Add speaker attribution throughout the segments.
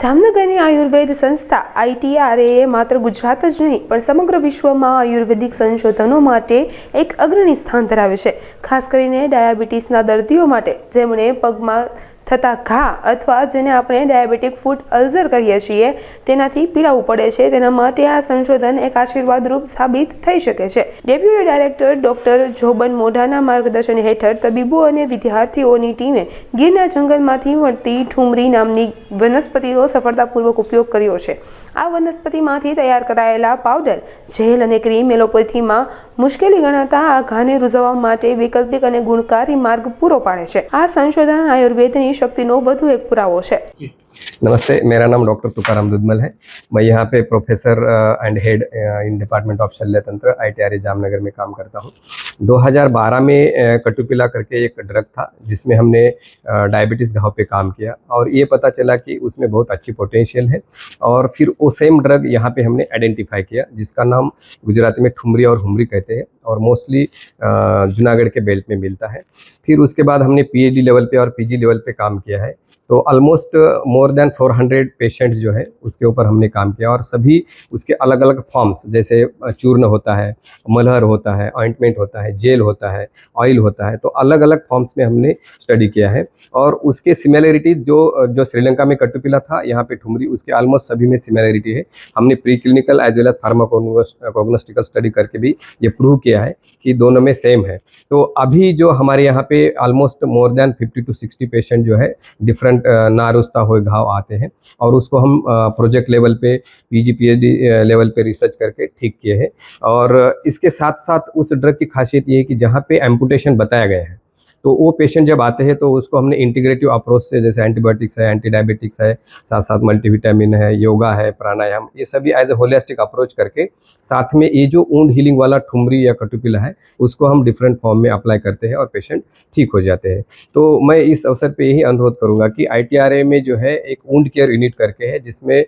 Speaker 1: જામનગરની આયુર્વેદ સંસ્થા આઈટીઆરએ માત્ર ગુજરાત જ નહીં, પણ સમગ્ર વિશ્વમાં આયુર્વેદિક સંશોધનો માટે એક અગ્રણી સ્થાન ધરાવે છે. ખાસ કરીને ડાયાબિટીસના દર્દીઓ માટે, જેમણે પગમાં થતા ઘા અથવા જેને આપણે ડાયાબિટીક ફૂટ અલ્ઝર કહીએ છીએ, તેનાથી પીડાવું પડે છે. તેના માટે આ સંશોધન એક આશીર્વાદરૂપ સાબિત થઈ શકે છે. ડેપ્યુટી ડાયરેક્ટર ડોક્ટર જોબન મોઢાના માર્ગદર્શન હેઠળ તબીબો અને વિદ્યાર્થીઓની ટીમે ગીરના જંગલમાંથી મળતી ઠુમરી નામની વનસ્પતિનો સફળતાપૂર્વક ઉપયોગ કર્યો છે. આ વનસ્પતિમાંથી તૈયાર કરાયેલા પાવડર, જેલ અને ક્રીમ એલોપેથીમાં મુશ્કેલી ગણાતા આ ઘાને રૂઝવવા માટે વૈકલ્પિક અને ગુણકારી માર્ગ પૂરો પાડે છે. આ સંશોધન આયુર્વેદની શક્તિનો વધુ એક પુરાવો છે.
Speaker 2: नमस्ते, मेरा नाम डॉक्टर तुकाराम दुधमल है। मैं यहाँ पे professor and head in department of शल्य तंत्र आई जामनगर में काम करता हूँ। 2012 में कटुपिला करके एक ड्रग था, जिसमें हमने डायबिटीज़ घाव पे काम किया और ये पता चला कि उसमें बहुत अच्छी पोटेंशियल है और फिर वो सेम ड्रग यहाँ पे हमने आइडेंटिफाई किया, जिसका नाम गुजराती में ठुमरी और हुमरी कहते हैं और मोस्टली जूनागढ़ के बेल्ट में मिलता है। फिर उसके बाद हमने पीएचडी लेवल पे और पीजी लेवल पे काम किया है। तो ऑलमोस्ट मोर देन 400 पेशेंट्स जो है, उसके ऊपर हमने काम किया और सभी उसके अलग अलग फॉर्म्स जैसे चूर्ण होता है, मलहर होता है ऑइंटमेंट होता है जेल होता है ऑयल होता है तो अलग अलग फॉर्म्स में हमने स्टडी किया है। और उसके सिमिलरिटीज जो जो श्रीलंका में कटुपिला था, यहाँ पे ठुमरी, उसके ऑलमोस्ट सभी में सिमिलरिटी है। हमने pre clinical as well as pharmacognostical study करके भी ये प्रूव किया है कि दोनों में सेम है। तो अभी जो हमारे यहाँ पे almost more than 50 to 60 patient जो है डिफरेंट नारुस्ता हुए घाव आते हैं और उसको हम प्रोजेक्ट लेवल पे पीजी पीएचडी लेवल पे रिसर्च करके ठीक किए हैं। और इसके साथ साथ उस ड्रग की खासियत ये है कि जहाँ पे एम्पूटेशन बताया गया है तो वो पेशेंट जब आते हैं तो उसको हमने इंटीग्रेटिव अप्रोच से, जैसे एंटीबायोटिक्स है एंटी डायबिटिक्स है साथ साथ मल्टीविटामिन है योगा है, प्राणायाम, ये सभी एज ए होलिस्टिक अप्रोच करके साथ में ये जो ऊंड हीलिंग वाला ठुमरी या कटुपिला है, उसको हम डिफरेंट फॉर्म में अप्लाई करते हैं और पेशेंट ठीक हो जाते हैं। तो मैं इस अवसर पर यही अनुरोध करूँगा कि आईटीआरए में जो है एक ऊंड केयर यूनिट करके है, जिसमें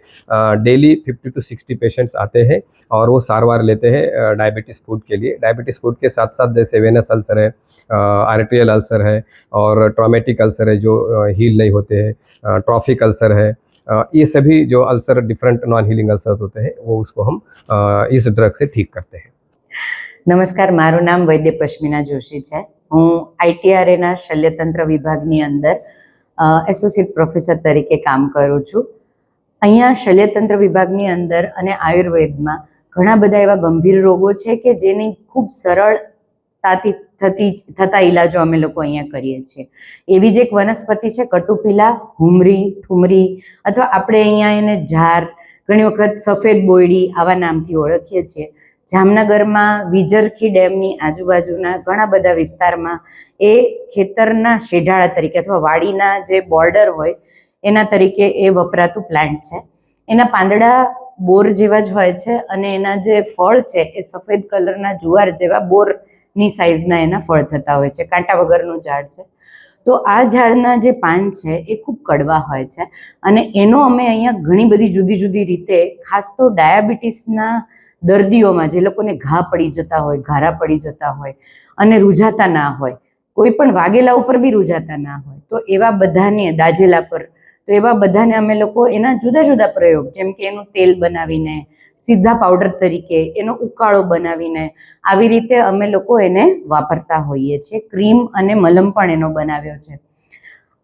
Speaker 2: daily fifty to sixty patients आते हैं और वो सारवार लेते हैं डायबिटीज़ फ़ूड के लिए। डायबिटीज़ फ़ूड के साथ साथ जैसे वेनस अल्सर है आर्टेरियल अल्सर है और ट्रॉमेटिक अल्सर है जो हील नहीं होते हैं ट्रॉफिक अल्सर है अ, ये सभी जो ulcer different non healing ulcer होते हैं वो उसको हम अ, इस ड्रग से ठीक करते हैं
Speaker 3: નમસ્કાર મારું નામ વૈદ્ય પશ્મિના જોશી છે હું આઈટીઆરએના શલ્યતંત્ર વિભાગની અંદર એસોસિએટ પ્રોફેસર તરીકે કામ કરું છું અહીંયા શલ્યતંત્ર વિભાગની અંદર અને આયુર્વેદમાં ઘણા બધા એવા ગંભીર રોગો છે કે જેની ખૂબ સરળતાથી થતી, થતા ઈલાજો અમે લોકો અહીંયા કરીએ છીએ. એવી જ એક વનસ્પતિ છે, કટુપીલા હુમરી ઠુમરી અથવા આપણે અહીંયા એને ઝાર, ઘણી વખત સફેદ બોયડી આવા નામથી ઓળખીએ છીએ. જામનગરમાં વિજરખી ડેમની આજુબાજુના ઘણા બધા વિસ્તારમાં એ ખેતરના શેઢાળા તરીકે અથવા વાડીના જે બોર્ડર હોય, એના તરીકે એ વપરાતું પ્લાન્ટ છે. એના પાંદડા બોર જેવા જ હોય છે અને એના જે ફળ છે એ સફેદ કલરના જુવાર જેવા બોરની સાઇઝના એના ફળ થતા હોય છે, કાંટા વગરનું ઝાડ છે. તો આ ઝાડના જે પાન છે એ ખૂબ કડવા હોય છે અને એનો અમે અહીંયા ઘણી બધી જુદી જુદી રીતે, ખાસ તો ડાયાબિટીસના દર્દીઓમાં જે લોકોને ઘા પડી જતા હોય, ઘારા પડી જતા હોય અને રૂઝાતા ના હોય, કોઈ પણ વાગેલા ઉપર બી રૂઝાતા ના હોય, તો એવા બધાને દાજેલા પર તો એવા બધાને અમે લોકો એના જુદા જુદા પ્રયોગ, જેમ કે એનું તેલ બનાવીને, સીધા પાવડર તરીકે એનો ઉકાળો બનાવીને, આવી રીતે અમે લોકો એને વાપરતા હોઈએ છીએ. ક્રીમ અને મલમ પણ એનો બનાવ્યો છે.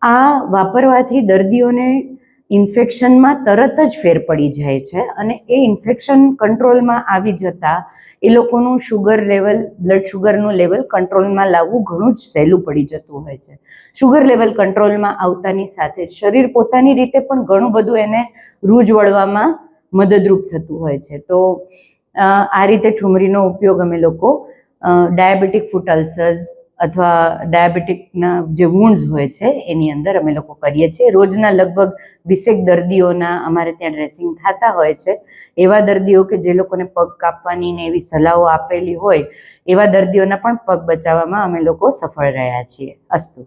Speaker 3: આ વાપરવાથી દર્દીઓને ઇન્ફેક્શનમાં તરત જ ફેર પડી જાય છે અને એ ઇન્ફેક્શન કંટ્રોલમાં આવી જતાં એ લોકોનું શુગર લેવલ, બ્લડ શુગરનું લેવલ કંટ્રોલમાં લાવવું ઘણું જ સહેલું પડી જતું હોય છે. શુગર લેવલ કંટ્રોલમાં આવતાની સાથે જ શરીર પોતાની રીતે પણ ઘણું બધું એને રૂજ વળવામાં મદદરૂપ થતું હોય છે. તો આ રીતે ઠુમરીનો ઉપયોગ અમે લોકો ડાયાબિટીક ફૂટ અલ્સર્સ અથવા ડાયાબિટીકના જે વુન્ડ્સ હોય છે, એની અંદર અમે લોકો કરીએ છીએ. રોજના લગભગ વીસેક દર્દીઓના અમારે ત્યાં ડ્રેસિંગ થતા હોય છે. એવા દર્દીઓ કે જે લોકોને પગ કાપવાની ને એવી સલાહો આપેલી હોય, એવા દર્દીઓના પણ પગ બચાવવામાં અમે લોકો સફળ રહ્યા છીએ. અસ્તુ.